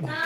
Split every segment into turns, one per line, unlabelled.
Bye.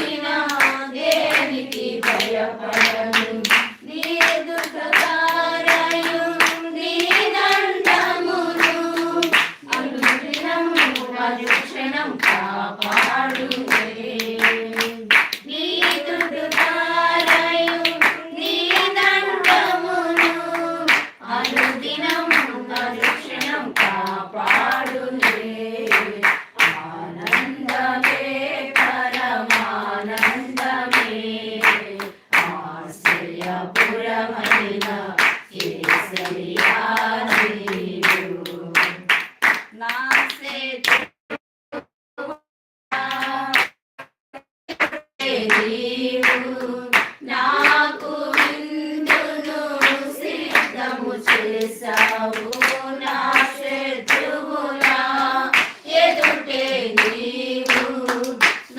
అనుక్షణం కాపాడునే నీ దుఃఖకారయు నీ దండమును అనుదినం అనుక్షణం కాపాడునే. ఆనందమే చేశావు నా శత్రువులా ఎదుటే నీవు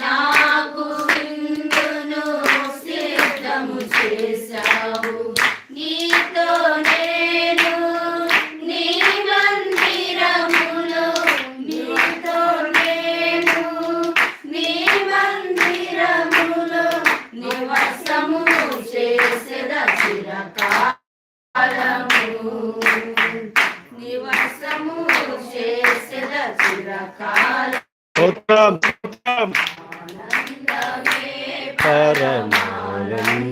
నాకు విందును సిద్ధము చేశావు. నీతో
उत्तम
उत्तम
परमानंद